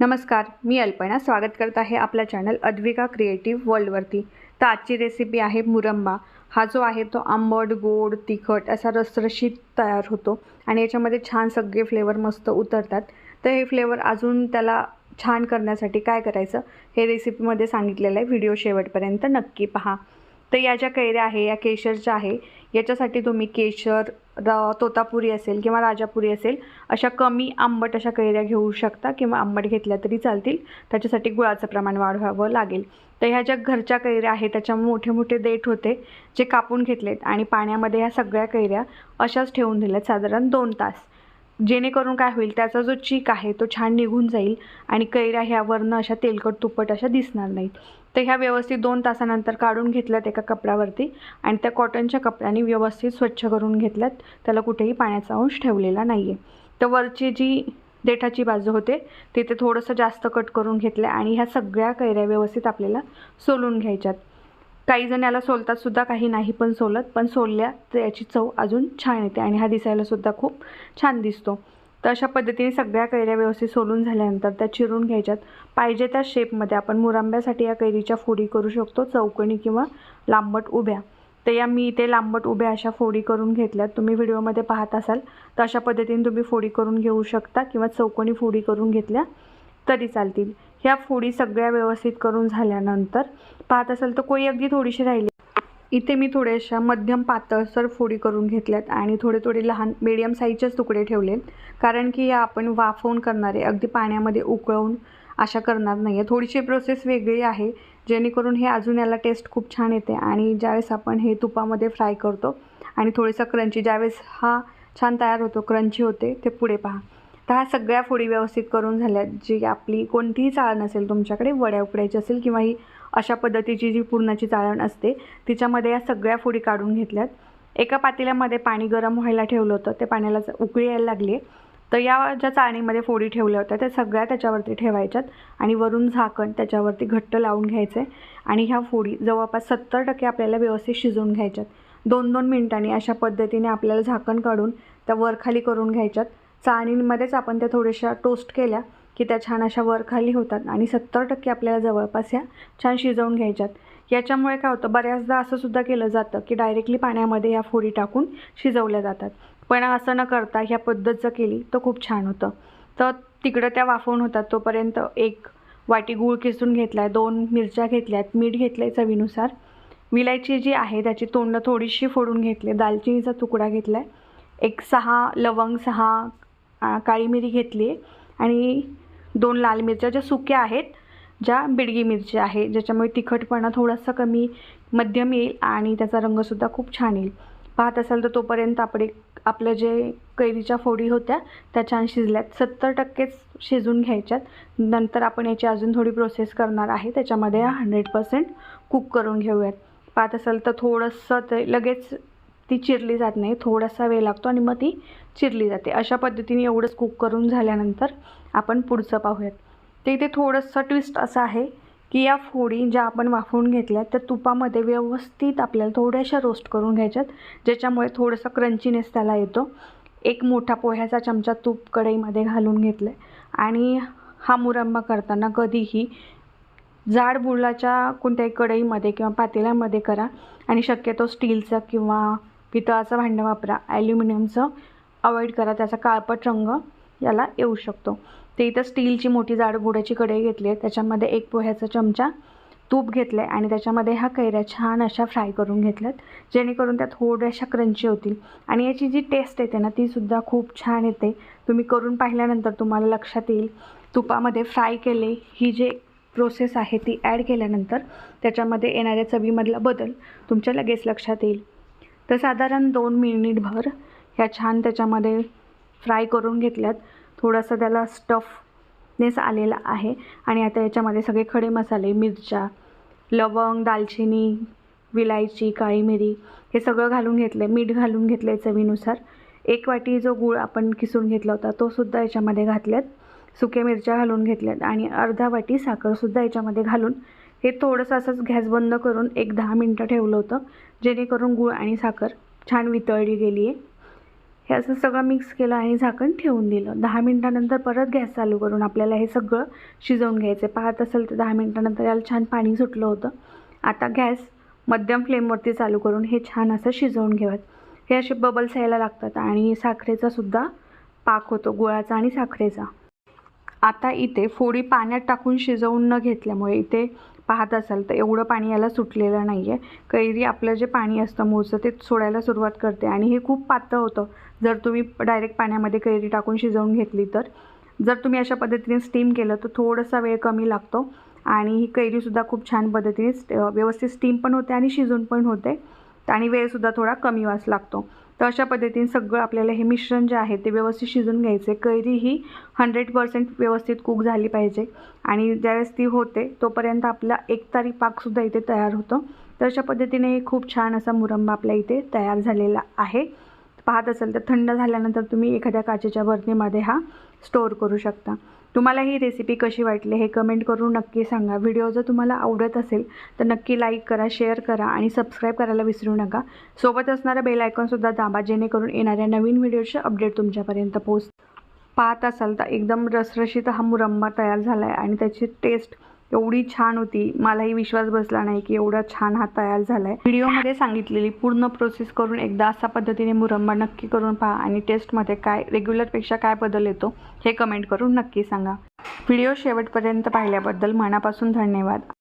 नमस्कार मी अल्पना स्वागत करत आहे आपल्या चॅनल अद्विका क्रिएटिव्ह वर्ल्डवरती. तर आजची रेसिपी आहे मुरंबा हा जो आहे तो आंबट गोड तिखट असा रसरशीत तयार होतो आणि याच्यामध्ये छान सगळे फ्लेवर मस्त उतरतात. तर हे फ्लेवर अजून त्याला छान करण्यासाठी काय करायचं हे रेसिपीमध्ये सांगितलेलं आहे. व्हिडिओ शेवटपर्यंत नक्की पहा. तर या ज्या कैऱ्या आहे या केशरच्या आहे याच्यासाठी तुम्ही केशर र तोतापुरी असेल किंवा राजापुरी असेल अशा कमी आंबट अशा कैऱ्या घेऊ शकता किंवा आंबट घेतल्या तरी चालतील. त्याच्यासाठी गुळाचं प्रमाण वाढवावं लागेल. तर ह्या ज्या घरच्या कैऱ्या आहेत त्याच्या मोठे मोठे देठ होते जे कापून घेतलेत आणि पाण्यामध्ये ह्या सगळ्या कैऱ्या अशाच ठेवून दिल्यात साधारण दोन तास. जेणेकरून काय होईल त्याचा जो चीक आहे तो छान निघून जाईल आणि कैऱ्या ह्या वरनं अशा तेलकट तुपट अशा दिसणार नाहीत. तर ह्या व्यवस्थित दोन तासानंतर काढून घेतल्यात एका कपड्यावरती आणि त्या कॉटनच्या कपड्याने व्यवस्थित स्वच्छ करून घेतल्यात. त्याला कुठेही पाण्याचा अंश ठेवलेला नाही आहे तर वरची जी देठाची बाजू होते तिथे थोडंसं जास्त कट करून घेतलं आणि ह्या सगळ्या कैऱ्या व्यवस्थित आपल्याला सोलून घ्यायच्यात. काही जण याला सोलतात सुद्धा काही नाही पण सोलत पण सोलल्या तर याची चव अजून छान येते आणि हा दिसायला सुद्धा खूप छान दिसतो. तर अशा पद्धतीने सगळ्या कैऱ्या व्यवस्थित सोलून झाल्यानंतर त्या चिरून घ्यायच्यात. पाहिजे त्या शेपमध्ये आपण मुरांब्यासाठी या कैरीच्या फोडी करू शकतो चौकणी किंवा लांबट उभ्या. तर या मी इथे लांबट उभ्या अशा फोडी करून घेतल्यात. तुम्ही व्हिडिओमध्ये पाहत असाल तर अशा पद्धतीने तुम्ही फोडी करून घेऊ शकता किंवा चौकोनी फोडी करून घेतल्या तरी चालतील. ह्या फोडी सगळ्या व्यवस्थित करून झाल्यानंतर पाहत असाल तर कोई अगदी थोडीशी राहिली. इथे मी थोड्याशा मध्यम पातळसर फोडी करून घेतल्यात आणि थोडे थोडे लहान मीडियम साईजचेच तुकडे ठेवले कारण की या आपण वाफवून करणारे अगदी पाण्यामध्ये उकळवून अशा करणार नाही आहे थोडीशी प्रोसेस वेगळी आहे जेणेकरून हे अजून याला टेस्ट खूप छान येते आणि ज्यावेळेस आपण हे तुपामध्ये फ्राय करतो आणि थोडंसं क्रंची ज्यावेळेस हा छान तयार होतो क्रंची होते ते पुढे पहा. तर ह्या सगळ्या फोडी व्यवस्थित करून झाल्यात जी आपली कोणतीही चाळण असेल तुमच्याकडे वड्या उकडायची असेल किंवा ही अशा पद्धतीची जी पूर्णाची चाळण असते तिच्यामध्ये या सगळ्या फोडी काढून घेतल्यात. एका पातेल्यामध्ये पाणी गरम व्हायला ठेवलं होतं ते पाण्याला उकळी यायला लागली. तर या ज्या चाळणीमध्ये फोडी ठेवल्या होत्या त्या सगळ्या त्याच्यावरती ठेवायच्यात आणि वरून झाकण त्याच्यावरती घट्ट लावून घ्यायचं आहे आणि ह्या फोडी जवळपास सत्तर टक्के आपल्याला व्यवस्थित शिजवून घ्यायच्यात. दोन दोन मिनिटांनी अशा पद्धतीने आपल्याला झाकण काढून त्या वरखाली करून घ्यायच्यात. चाळणीमध्येच आपण त्या थोड्याशा टोस्ट केल्या की त्या छान अशा वरखाली होतात आणि सत्तर टक्के आपल्याला जवळपास ह्या छान शिजवून घ्यायच्यात. याच्यामुळे काय होतं बऱ्याचदा असं सुद्धा केलं जातं की डायरेक्टली पाण्यामध्ये ह्या फोडी टाकून शिजवल्या जातात. पण असं न करता ह्या पद्धत जर केली तर खूप छान होतं. तर तिकडं त्या वाफवून होतात तोपर्यंत एक वाटी गूळ किसून घेतला आहे दोन मिरच्या घेतल्या आहेत मीठ घेतलं आहे चवीनुसार. विलायची जी आहे त्याची तोंड थोडीशी फोडून घेतली दालचिनीचा तुकडा घेतला आहे एक सहा लवंग सहा काळी मिरी घेतली आहे. आणि दोन लाल मिरच्या ज्या सुक्या आहेत ज्या बिडगी मिरच्या आहे ज्याच्यामुळे तिखटपणा थोडासा कमी मध्यम येईल आणि त्याचा रंगसुद्धा खूप छान येईल. पाहत असाल तर तोपर्यंत आपले आपलं जे कैरीच्या फोडी होत्या त्या छान शिजल्यात. सत्तर टक्केच शिजून घ्यायच्यात. नंतर आपण याची अजून थोडी प्रोसेस करणार आहे. त्याच्यामध्ये हंड्रेड पर्सेंट कुक करून घेऊयात. पाहत असाल तर थोडंसं ते लगेच ती चिरली जात नाही. थोडासा वेळ लागतो आणि मग ती चिरली जाते. अशा पद्धतीने एवढंच कुक करून झाल्यानंतर आपण पुढचं पाहूयात. ते इथे थोडंसं ट्विस्ट असं आहे की या फोडी ज्या आपण वाफवून घेतल्या त्या तुपामध्ये व्यवस्थित आपल्याला थोड्याशा रोस्ट करून घ्यायच्यात. ज्याच्यामुळे थोडंसं क्रंचीनेस त्याला येतो. एक मोठा पोह्याचा चमचा तूप कढईमध्ये घालून घेतलं आहे आणि हा मुरंबा करताना कधीही जाड बुडलाच्या कोणत्याही कढईमध्ये किंवा पातेल्यामध्ये करा. आणि शक्यतो स्टीलचा किंवा पितळाचं भांडं वापरा. ॲल्युमिनियमचं अवॉइड करा. त्याचा काळपट रंग याला येऊ शकतो. ते इथं स्टीलची मोठी जाड बुडाची कढई घेतली आहे. त्याच्यामध्ये एक पोह्याचा चमचा तूप घेतलं आहे आणि त्याच्यामध्ये ह्या कैऱ्या छान अशा फ्राय करून घेतल्यात जेणेकरून त्या थोड्याशा क्रंची होतील. आणि याची जी टेस्ट येते ना तीसुद्धा खूप छान येते. तुम्ही करून पाहिल्यानंतर तुम्हाला लक्षात येईल. तुपामध्ये फ्राय केले ही जे प्रोसेस आहे ती ॲड केल्यानंतर त्याच्यामध्ये येणाऱ्या चवीमधला बदल तुमच्या लगेच लक्षात येईल. तर साधारण दोन मिनिटभर ह्या छान त्याच्यामध्ये फ्राय करून घेतल्यात. थोडासा त्याला स्टफनेस आलेला आहे. आणि आता याच्यामध्ये सगळे खडे मसाले मिरच्या लवंग दालचिनी विलायची काळी मिरी हे सगळं घालून घेतलं आहे मीठ घालून घेतलं आहे चवीनुसार. एक वाटी जो गूळ आपण किसून घेतला होता तोसुद्धा याच्यामध्ये घातल्यात. सुक्या मिरच्या घालून घेतल्यात आणि अर्धा वाटी साखरसुद्धा याच्यामध्ये घालून हे थोडंसं असंच गॅस बंद करून एक दहा मिनटं ठेवलं होतं जेणेकरून गूळ आणि साखर छान वितळली गेली आहे हे असं सगळं मिक्स केलं आणि झाकण ठेवून दिलं. दहा मिनटानंतर परत गॅस चालू करून आपल्याला हे सगळं शिजवून घ्यायचं पाहत असेल तर दहा मिनटानंतर याला छान पाणी सुटलं होतं. आता गॅस मध्यम फ्लेमवरती चालू करून हे छान असं शिजवून घ्यावं हे असे बबल्स यायला लागतात आणि साखरेचा सुद्धा पाक होतो गुळाचा आणि साखरेचा. आता इथे फोडी पाण्यात टाकून शिजवून न घेतल्यामुळे इथे पाहत असाल तर एवढं पाणी याला सुटलेलं नाही आहे कैरी आपलं जे पाणी असतं मूळचं ते सोडायला सुरुवात करते आणि हे खूप पातळ होतं. जर तुम्ही डायरेक्ट पाण्यामध्ये कैरी टाकून शिजवून घेतली तर. जर तुम्ही अशा पद्धतीने स्टीम केलं तर थोडासा वेळ कमी लागतो आणि ही कैरीसुद्धा खूप छान पद्धतीने व्यवस्थित स्टीम पण होते आणि शिजून पण होते. आणि वेळसुद्धा थोडा कमी वास लागतो. तर अशा पद्धतीने सगळं आपल्याला हे मिश्रण जे आहे ते व्यवस्थित शिजून घ्यायचे. कैरी ही हंड्रेड पर्सेंट व्यवस्थित कुक झाली पाहिजे. आणि ज्यावेळेस ती होते तोपर्यंत आपला एकतारी पाकसुद्धा इथे तयार होतो. तर अशा पद्धतीने हे खूप छान असा मुरंबा आपल्या इथे तयार झालेला आहे. पाहत असेल तर थंड झाल्यानंतर तुम्ही एखाद्या काचेच्या बर्नीमध्ये हा स्टोअर करू शकता. तुम्हाला ही रेसिपी कशी वाटली हे कमेंट करून नक्की सांगा. व्हिडिओ जर तुम्हाला आवडत असेल तर नक्की लाईक करा शेअर करा आणि सबस्क्राईब करायला विसरू नका. सोबत असणारा बेल आयकॉनसुद्धा दाबा जेणेकरून येणाऱ्या नवीन व्हिडिओचे अपडेट तुमच्यापर्यंत पोहोच पाहत असाल तर एकदम रसरशीत हा मुरंबा तयार झाला आहे आणि त्याची टेस्ट एवढी छान होती. मलाही विश्वास बसला नाही की एवढा छान हा तयार झाला आहे व्हिडिओमध्ये सांगितलेली पूर्ण प्रोसेस करून एकदा असा पद्धतीने मुरंबा नक्की करून पहा आणि टेस्टमध्ये काय रेग्युलरपेक्षा काय बदल येतो हे कमेंट करून नक्की सांगा. व्हिडिओ शेवटपर्यंत पाहिल्याबद्दल मनापासून धन्यवाद.